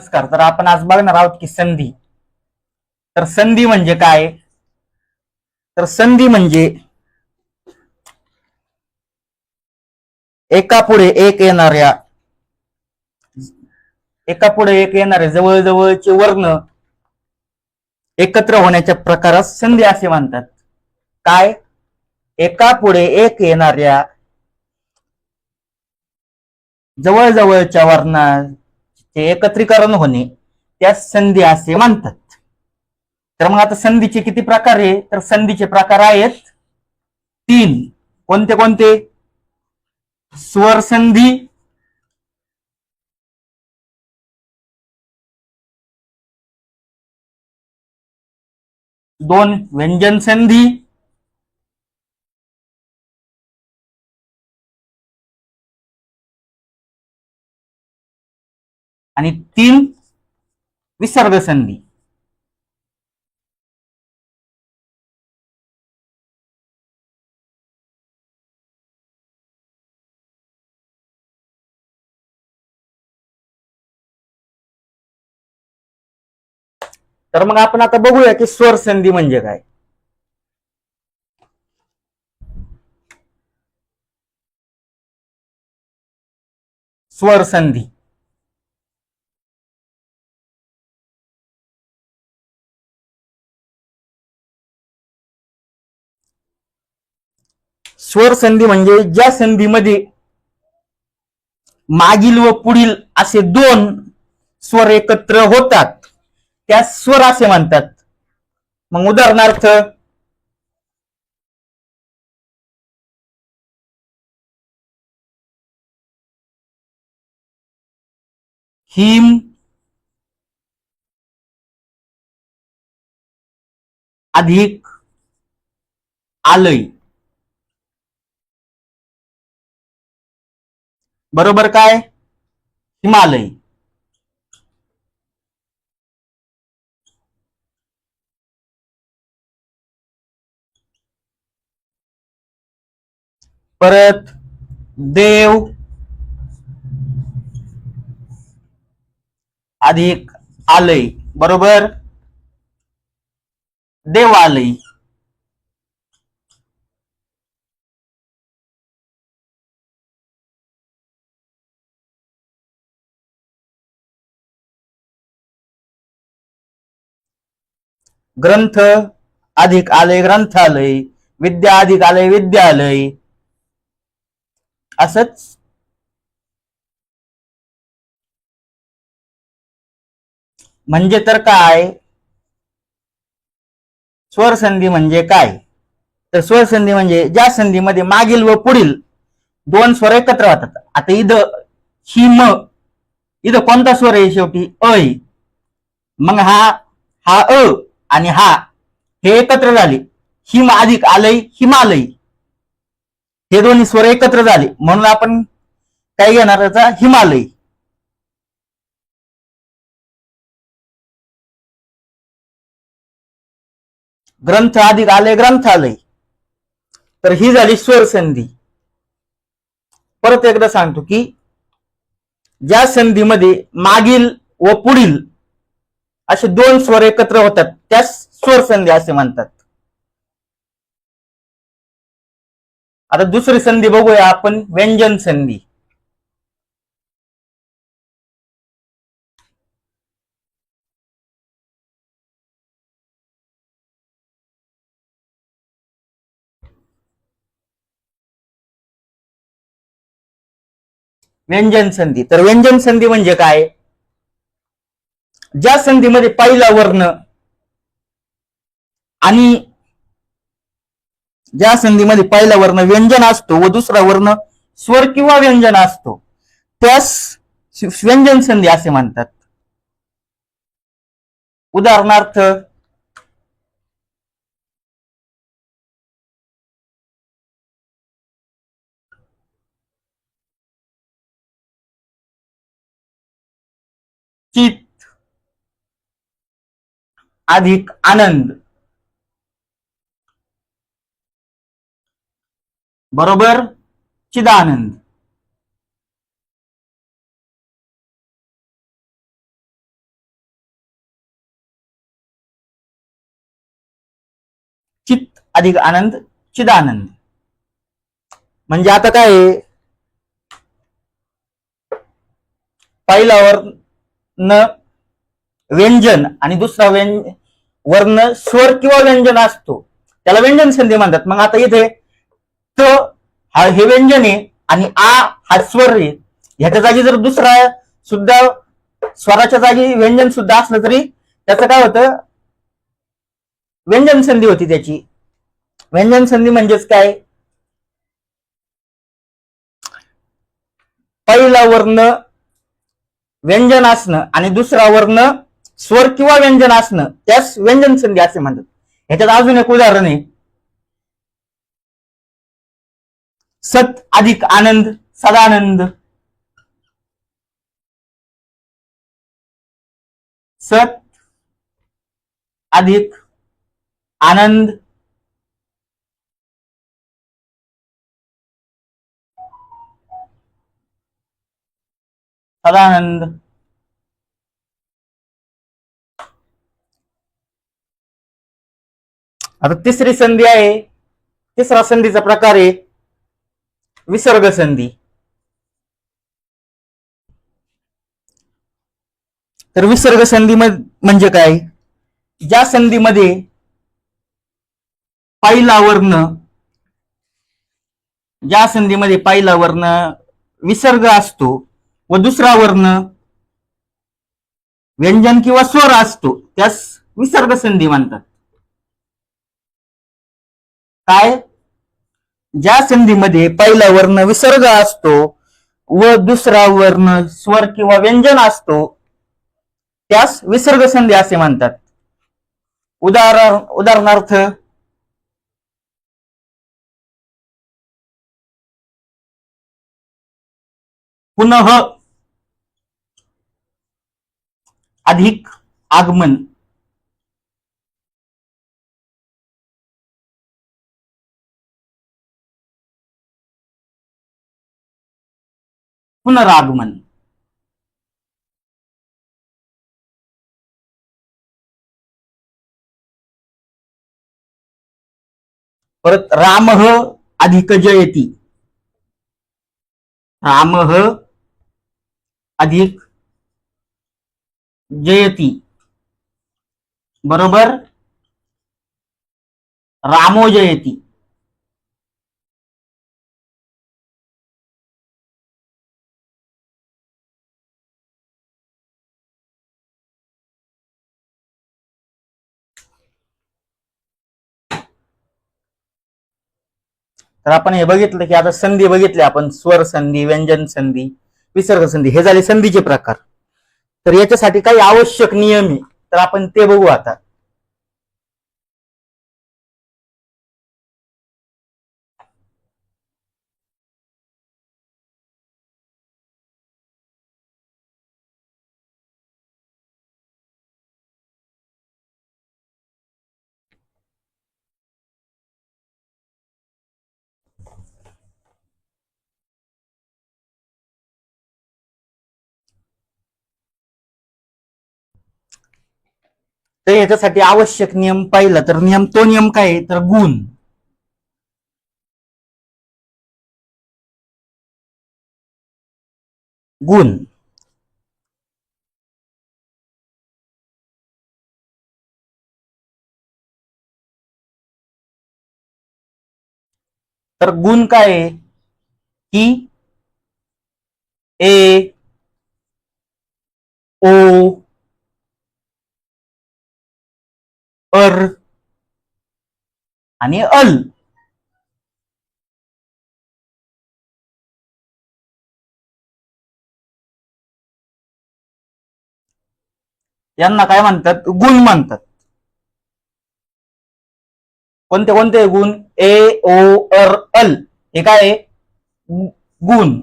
नमस्कार तर आपण आज बघणार आहोत की संधी. तर संधी म्हणजे काय? तर संधी म्हणजे एका पुढे एक येणाऱ्या एका पुढे एक येणारे जवळजवळचे वर्ण एकत्र होण्याच्या प्रकारास संधी असे म्हणतात. काय? एका पुढे एक येणाऱ्या जवळजवळच्या ते एकत्रीकरण होणे त्या संधी असे म्हणतात. तर मग आता संधीचे किती प्रकार आहे? तर संधीचे प्रकार आहेत तीन. कोणते कोणते? स्वर संधी दोन व्यंजन संधी आणि तीन विसर्ग संधी. तर मग आपण आता बघूया की स्वर संधी म्हणजे काय. स्वर संधी. स्वर संधी म्हणजे ज्या संधीमध्ये मागील व पुढील असे दोन स्वर एकत्र होतात त्या स्वर असे म्हणतात. मग उदाहरणार्थ हिम अधिक आलय. बरोबर काय? हिमालय. परत देव. अधिक आलय बरोबर? देवालय. ग्रंथ अधिक आलय ग्रंथालय विद्या अधिक आलय विद्यालय. असंच. म्हणजे तर काय? स्वर संधी म्हणजे काय? तर स्वर संधी म्हणजे ज्या संधीमध्ये मागील व पुढील दोन स्वर एकत्र होतात आता इथं ही म इथं कोणता स्वर आहे शेवटी? अय मग हा हा अ. आणि हा हे एकत्र झाले. हिम अधिक आलय हिमालय हे दोन्ही स्वर एकत्र झाले. म्हणून आपण काय घेणार त्याचा हिमालय ग्रंथ अधिक आलय ग्रंथालय तर ही झाली स्वर संधी. परत एकदा सांगतो की ज्या संधीमध्ये मागील व पुढील असे दोन स्वर एकत्र होतात. त्यास स्वर संधी असे म्हणतात. आता दुसरी संधी बघूया आपण व्यंजन संधी. व्यंजन संधी. तर व्यंजन संधी म्हणजे काय? ज्या संधीमध्ये पहिला वर्ण आणि ज्या संधीमध्ये पहिला वर्ण व्यंजन असतो व दुसरा वर्ण स्वर किंवा व्यंजन असतो त्यास व्यंजन संधी असे म्हणतात. उदाहरणार्थ चित अधिक आनंद. बरोबर? चिदानंद. चित्त अधिक आनंद चिदानंद. म्हणजे आता काय पहिला वर्ण व्यंजन आणि दुसरा व्यंजन वर्ण स्वर किंवा व्यंजन असतो. त्याला व्यंजन संधी म्हणतात. मग आता इथे त हा हे व्यंजन आहे आणि आ हा स्वर आहे. ह्याच्या जागी जर दुसरा सुद्धा स्वराच्या जागी व्यंजन सुद्धा असलं तरी त्याचं काय होतं? व्यंजन संधी होती त्याची. व्यंजन संधी म्हणजेच काय? पहिला वर्ण व्यंजन असणं आणि दुसरा वर्ण स्वर किंवा व्यंजन असणं त्यास व्यंजन संधी असे म्हणतात. ह्याच्यात अजून एक उदाहरण आहे. सत अधिक आनंद सदानंद. सत अधिक आनंद. सदानंद. आता तिसरी संधी आहे. तिसरा संधीचा प्रकार आहे. विसर्ग संधी. तर विसर्ग संधी म्हणजे काय? ज्या संधीमध्ये पहिला वर्ण ज्या संधीमध्ये पहिला वर्ण विसर्ग असतो व दुसरा वर्ण व्यंजन किंवा स्वर असतो. त्यास विसर्ग संधी म्हणतात. काय? ज्या संधीमध्ये पहिला वर्ण विसर्ग असतो व दुसरा वर्ण स्वर किंवा व्यंजन असतो त्यास विसर्ग संधी असे म्हणतात. उदाहरण उदाहरणार्थ पुनः अधिक आगमन. पुनरागमन परत रामह अधिक जयती रामह अधिक जयती बरोबर? रामो जयती. तर आपण हे बघितलं की आता संधी बघितली आपण. स्वर संधी व्यंजन संधी विसर्ग संधी हे झाले संधीचे प्रकार. तर याच्यासाठी काही आवश्यक नियम आहे. तर आपण ते बघू आता. तर याच्यासाठी आवश्यक नियम पाहिला तर नियम तो नियम काय आहे? तर गुण. गुण. तर गुण काय आहे? की ए ओ अर आणि अल. यांना काय म्हणतात? गुण म्हणतात. कोणते कोणते गुण? ए ओ अर अल. हे काय गुण.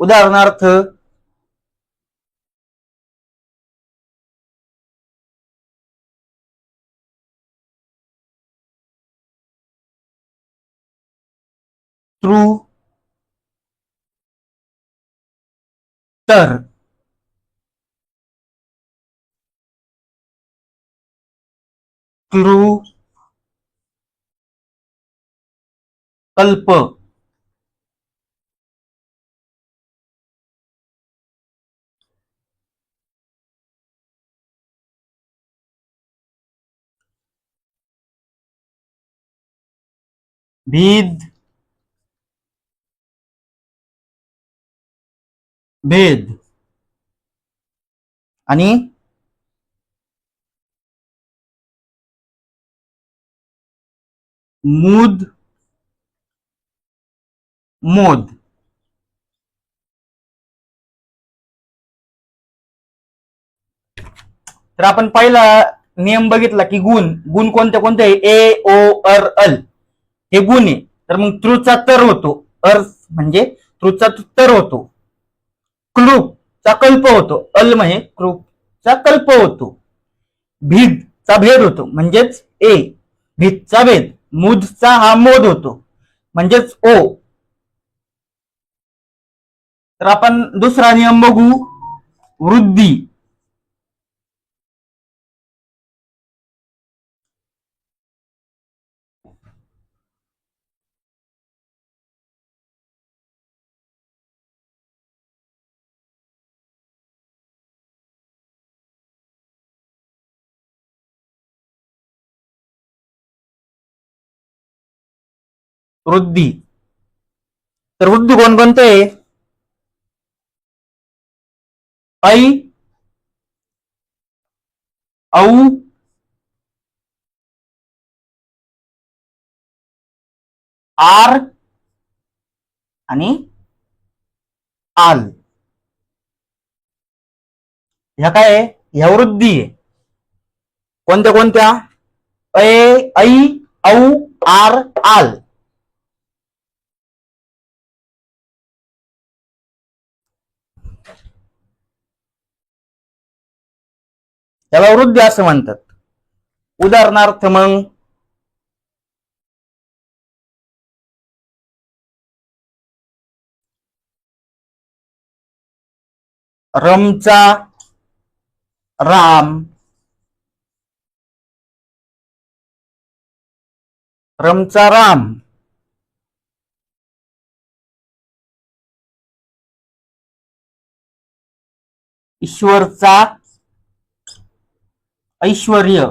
उदाहरणार्थ थ्रू तर क्लू कल्प. भीद. भेद. आणि मूद मोद. तर आपण पहिला नियम बघितला की गुण. गुण कोणते कोणते? ए ओ अर अल. हे गुण आहे. तर मग तृचा तर होतो. अर्थ म्हणजे तृचा तर होतो. क्लूप चा कल्प होतो. अल्म हे क्रूप चा कल्प होतो. भिद चा भेद होतो. म्हणजेच ए भिदचा भेद. मुदचा हा मोद होतो. म्हणजेच ओ. तर आपण दुसरा नियम बघू. वृद्धी. वृद्धी. तर वृद्धी कोणकोणते ऐ औ आर आणि आल. ह्या काय ह्या वृद्धी आहे. कोणत्या कोणत्या? ऐ ऐ औ आर आल. त्याला वृद्ध असं म्हणतात. उदाहरणार्थ मग रमचा राम रमचा राम ईश्वरचा ऐश्वर्य.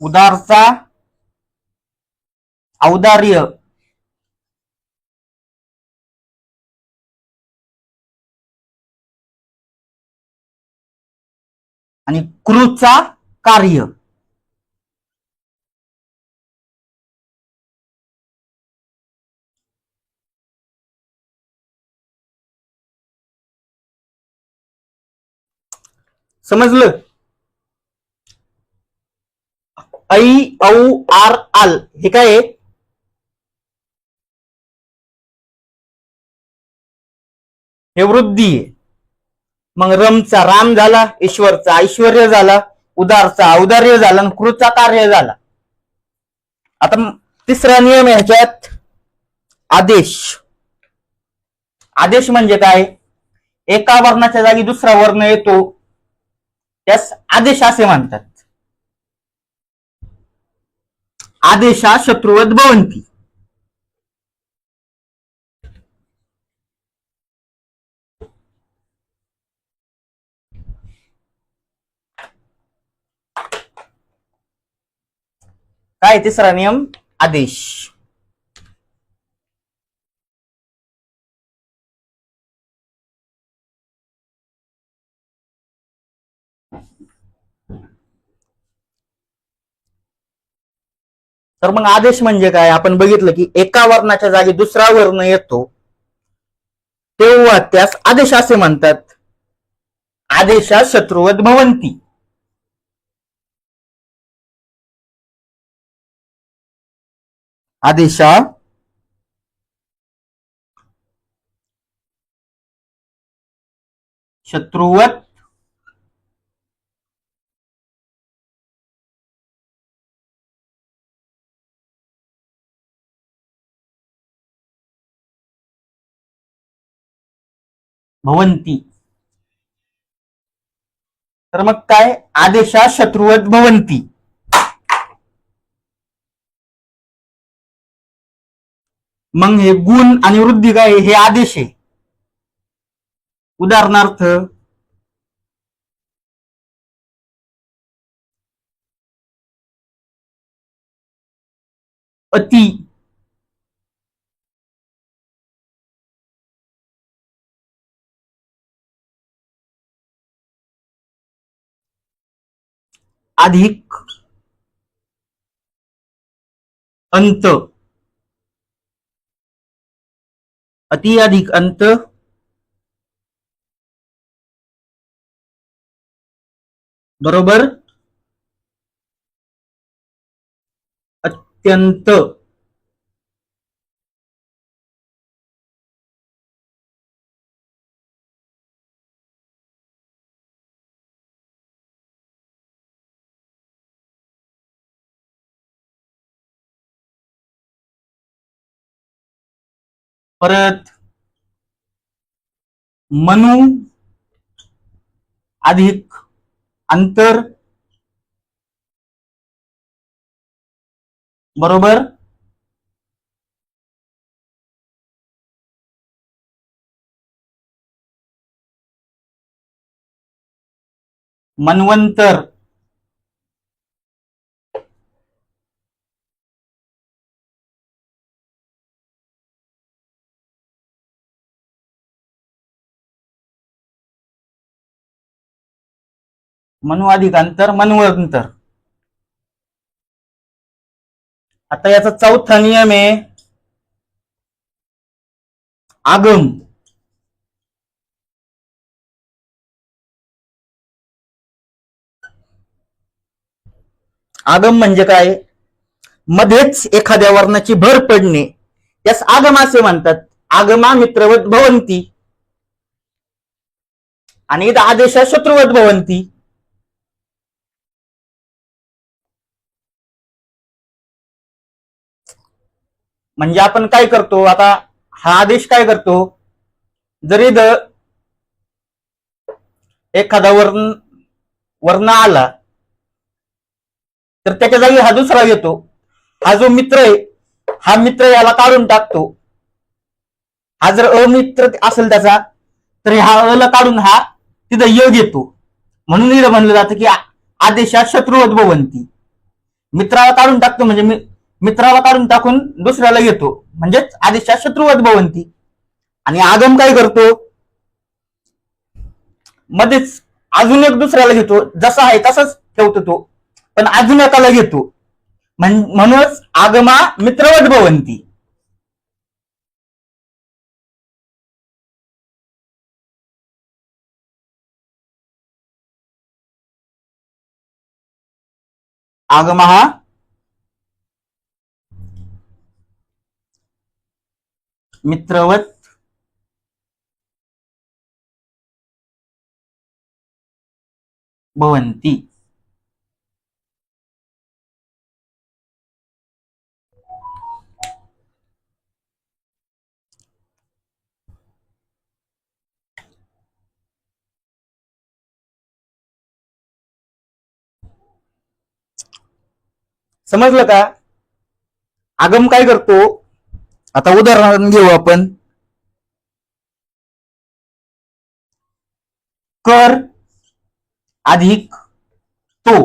उदारचा औदार्य. आणि क्रूचा कार्य. समजलं? ऐ औ आर आल. हे काय आहे? हे वृद्धी आहे. मग रमचा राम झाला ईश्वरचा ऐश्वर्य झाला उदारचा औदार्य झाला आणि कृतचा कार्य झाला. आता तिसरा नियम ह्याच्यात. आदेश. आदेश म्हणजे काय? एका वर्णाच्या जागी दुसरा वर्ण येतो. त्यास आदेश असे म्हणतात. आदेशा शत्रुवत भवंती. काय तिसरा नियम? आदेश. तर मग आदेश म्हणजे काय? आपण बघितलं की एका वर्णाच्या जागी दुसरा वर्ण येतो. तेव्हा त्यास आदेश असे म्हणतात. आदेशा शत्रुवत भवंती. आदेशा शत्रुवत भवंती. तर मग काय? आदेशा शत्रुवत भवंती. मग हे गुण आणि वृद्धी काय? हे आदेश आहे. उदाहरणार्थ अति अधिक अंत. अति अधिक अंत. बरोबर? अत्यंत. परत मनु अधिक अंतर बरोबर? मनवंतर. मनु अंतर मन्वंतर. आता याचा चौथा नियम आहे आगम. आगम म्हणजे काय? मध्येच एखाद्या वर्णाची भर पडणे. यास आगम असे म्हणतात. आगमा मित्रवत भवंती. आणि इथं आदेशा शत्रुवत भवंती. म्हणजे आपण काय करतो? आता हा आदेश काय करतो? जर एखादा वर्ण वर्ण आला तर त्याच्या जागी हा दुसरा येतो. हा जो मित्र आहे हा मित्र याला काढून टाकतो. हा जर अमित्र असेल त्याचा तर हा अला काढून हा तिथं योग येतो. म्हणून इथं म्हणलं जातं की आदेशात शत्रुवत भवंती. मित्राला काढून टाकतो म्हणजे मित्राला काढून टाकून दुसऱ्याला घेतो म्हणजेच आदिशा शत्रुवत भवंती. आणि आगम काय करतो? मध्येच अजून एक दुसऱ्याला घेतो. जसा आहे तसाच ठेवतो तो. पण अजून एकाला घेतो. म्हणूनच आगमा मित्रवत भवंती. आगमा हा मित्रवत भवंती. समजलं का? आगम काय करतो? आता उदाहरण घेऊ आपण. कर अधिक तो.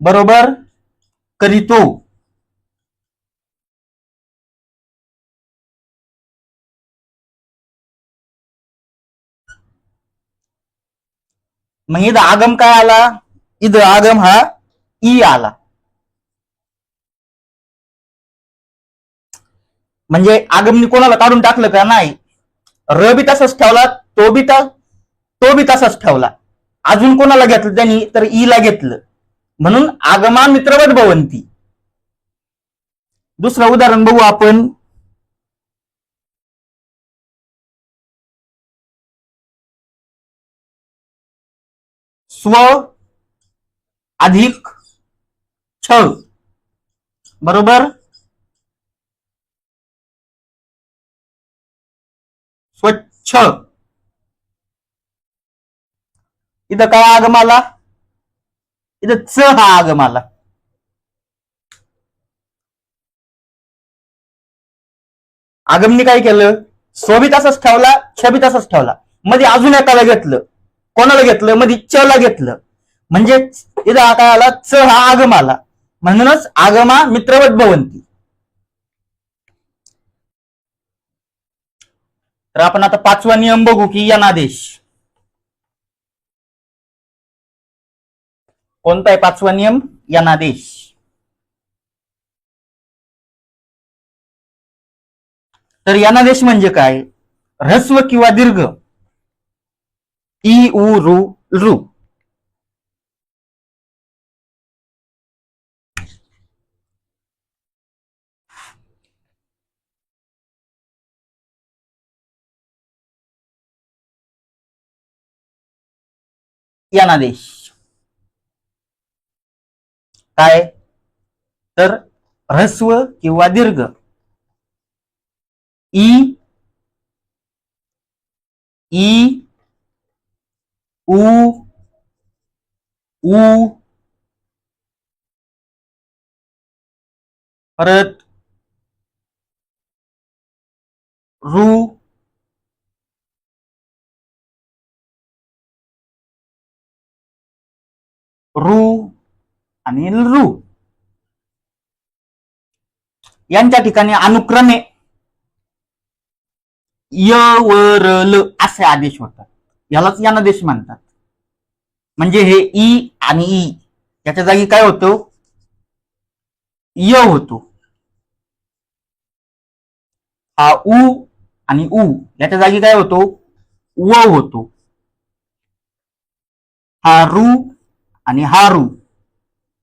बरोबर? करीतो. मग इथं आगम काय आला? इथं आगम हा ई आला. म्हणजे आगमनी कोणाला काढून टाकलं का नाही? र बी तसाच ठेवला तो बी तो बी तसाच ठेवला. अजून कोणाला घेतलं त्यांनी? तर ईला घेतलं. म्हणून आगमा मित्रवत भवंती. दुसरं उदाहरण बघू आपण. स्व अधिक छ बरोबर? स्वच्छ. इथं काय आगमाला? इथं च हा आगमाला. आगमनी काय केलं? स्वबी तसंच ठेवला छबी तसंच ठेवला. मध्ये अजून एकाला घेतलं. कोणाला घेतलं? मध्ये च ला घेतलं. म्हणजे इथं काय आला? च हा आगमाला. म्हणूनच आगमा मित्रवत भवंती. तर आपण आता पाचवा नियम बघू की यनादेश कोणता आहे पाचवा नियम? यनादेश तर यनादेश म्हणजे काय? ह्रस्व किंवा दीर्घ. ई उ रु रू. यनादेश काय तर ह्रस्व किंवा दीर्घ ई ई उ उ परत रू रू आणि रू. यांच्या ठिकाणी अनुक्रमे य व र ल असे आदेश होतात. यालाच यानादेश म्हणतात. म्हणजे हे ई आणि ई. याच्या जागी काय होतो? य होतो. हा उ आणि उ. याच्या जागी काय होतो? व होतो. हा रू आणि हारू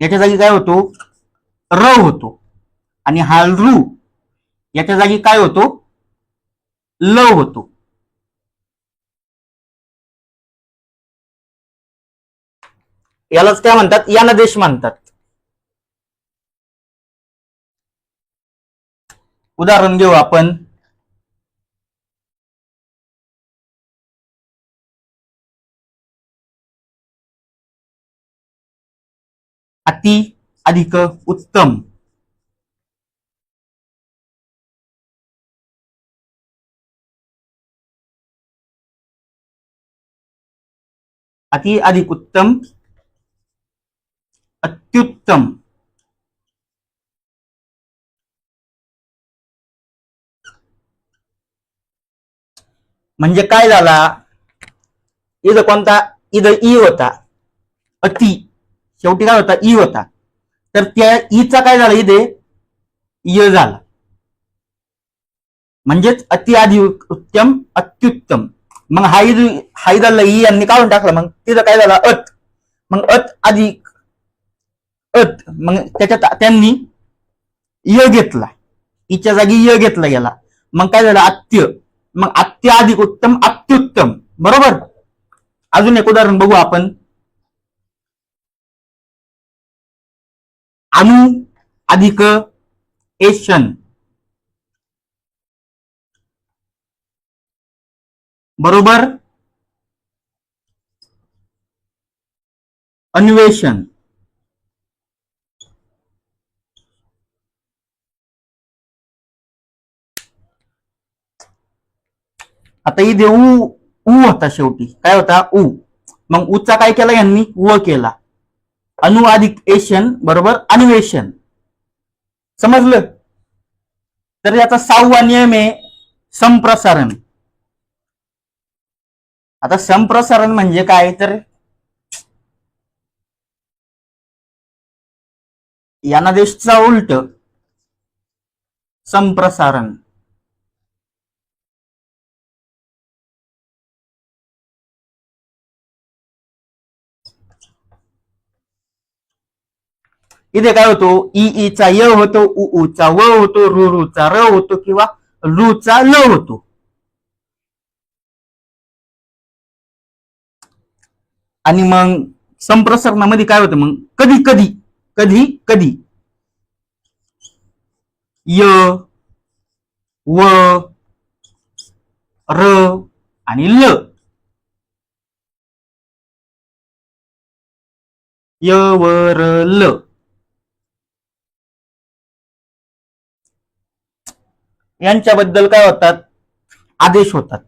याच्या जागी काय होतो? र होतो. आणि हा याच्या जागी काय होतो? ल होतो. यालाच काय म्हणतात? यानदेश म्हणतात. उदाहरण घेऊ आपण. अति अधिक उत्तम. अति अधिक उत्तम अत्युत्तम. म्हणजे काय झाला? इथं कोणता? इथं ई होता. अति शेवटी काय होता? ई होता. तर त्या ईचा काय झाला इथे? य झाला. म्हणजेच अति आधी उत्तम अत्युत्तम. मग हाई हाई झाला ई यांनी काढून टाकला. मग तिचं काय झालं? अत. मग अत अधिक अत. मग त्याच्यात त्यांनी य घेतला. इच्या जागी य घेतला गेला. मग काय झालं? अत्य मग अत्य अधिक उत्तम अत्युत्तम. बरोबर? अजून एक उदाहरण बघू आपण. अणु अधिक एशन बरोबर? अन्वेषण. आता इथे ऊ ऊ होता शेवटी. काय होता? ऊ मग ऊचा काय केला यांनी? व केला. अनुवादित एशन बरोबर? अन्वेषण. समजलं? तर याचा सहावा नियम आहे संप्रसारण. आता संप्रसारण म्हणजे काय? तर यानादेशचा उलट संप्रसारण. इथे काय होतो? ई ई चा य होतो उ उ चा व होतो रु रु चा र होतो किंवा रू चा ल होतो. आणि मग संप्रसरणामध्ये काय होतं मग? कधी कधी कधी कधी. य व र आणि ल. य व र ल. यांच्याबद्दल काय होतात? आदेश होतात.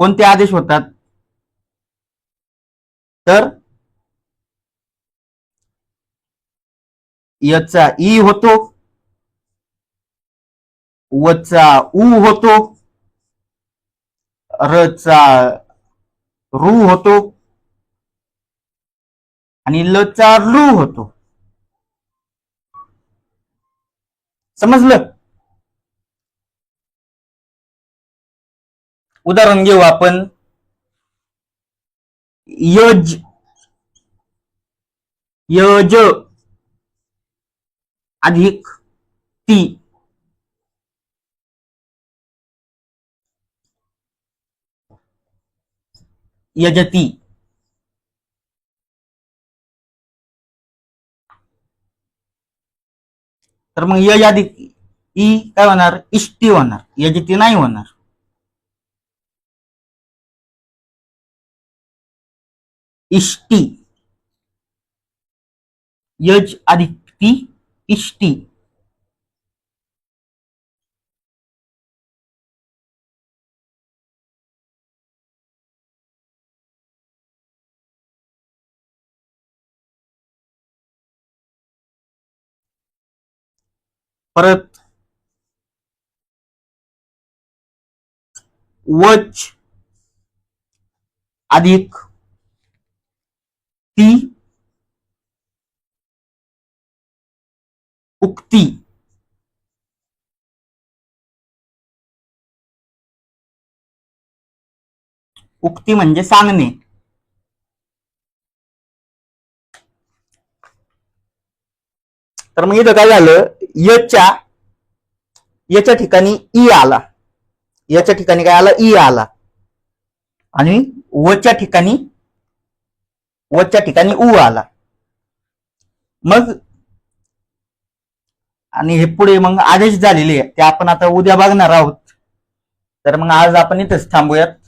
कोणते आदेश होतात? तर याचा ई होतो वचा ऊ होतो रचा रू होतो आणि लचा लू होतो. समजलं? उदाहरण घेऊ आपण यज यज अधिक ती यजती तर मग यज अधिक ई काय होणार इष्टी होणार यजती नाही होणार इष्टी। यज अधिक ती इष्टी। परत वच अधिक ती उक्ती. उक्ती म्हणजे सांगणे. तर मग इथं काय झालं? यच्या याच्या ठिकाणी ई आला. याच्या ठिकाणी काय आला? ई आला. आणि वच्या ठिकाणी वच्या ठिकाणी उ आला. मग आणि हे पुढे मग आदेश झालेले आहे. ते आपण आता उद्या बघणार आहोत. तर मग आज आपण इथंच थांबूयात.